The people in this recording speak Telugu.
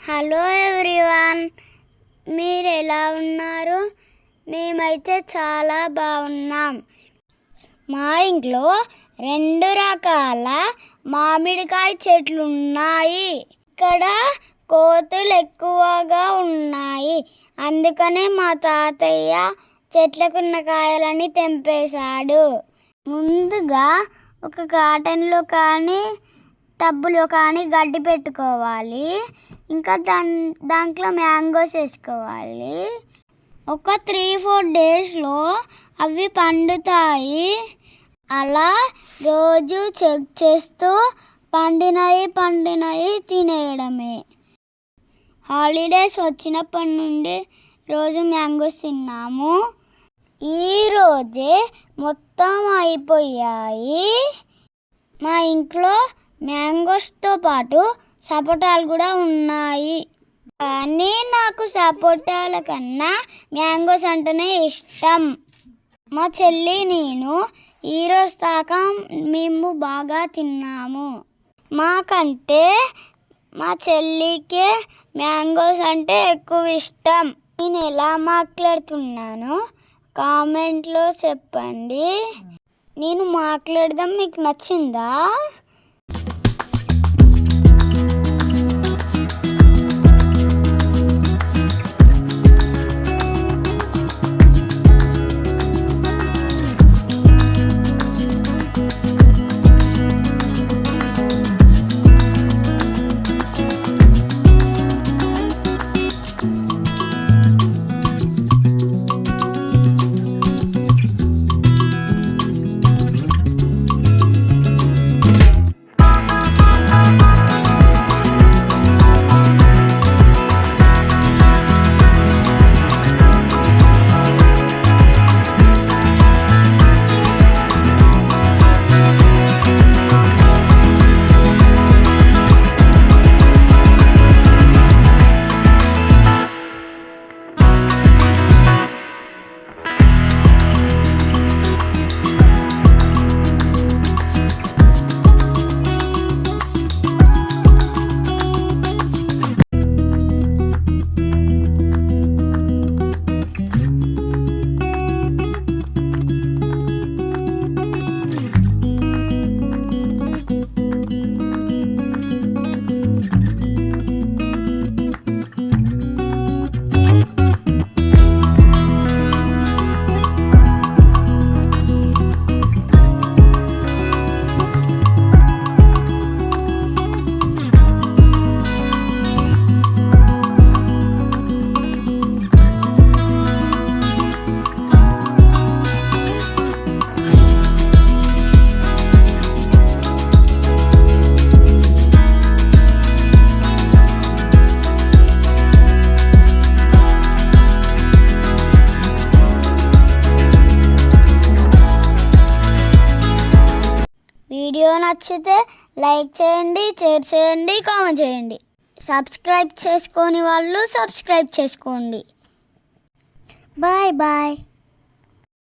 హలో ఎవ్రీవాన్ మీరు ఎలా ఉన్నారు? మేమైతే చాలా బాగున్నాం. మా ఇంట్లో రెండు రకాల మామిడికాయ చెట్లు ఉన్నాయి ఇక్కడ కోతులు ఎక్కువగా ఉన్నాయి. అందుకనే మా తాతయ్య చెట్లకున్న కాయలని తెంపేశాడు. ముందుగా ఒక కాటన్లో కానీ టబ్బులో కానీ గడ్డి పెట్టుకోవాలి. ఇంకా దాన్ దాంట్లో మ్యాంగోస్ వేసుకోవాలి. ఒక త్రీ ఫోర్ డేస్లో అవి పండుతాయి. అలా రోజు చెక్ చేస్తూ పండినవి పండినవి తినేయడమే. హాలిడేస్ వచ్చినప్పటి నుండి రోజు మ్యాంగోస్ తిన్నాము. ఈరోజే మొత్తం అయిపోయాయి. మా ఇంట్లో మ్యాంగోస్తో పాటు సపోటాలు కూడా ఉన్నాయి. కానీ నాకు సపోటాల కన్నా మ్యాంగోస్ అంటేనే ఇష్టం. మా చెల్లి నేను ఈరోజు దాకా మేము బాగా తిన్నాము. మాకంటే మా చెల్లికే మ్యాంగోస్ అంటే ఎక్కువ ఇష్టం. నేను ఎలా మాట్లాడుతున్నాను? కామెంట్లో చెప్పండి. నేను మాట్లాడదాం మీకు నచ్చిందా? వీడియో నచ్చితే లైక్ చేయండి షేర్ చేయండి కామెంట్ చేయండి. సబ్స్క్రైబ్ చేసుకోని వాళ్ళు సబ్స్క్రైబ్ చేసుకోండి. Bye bye.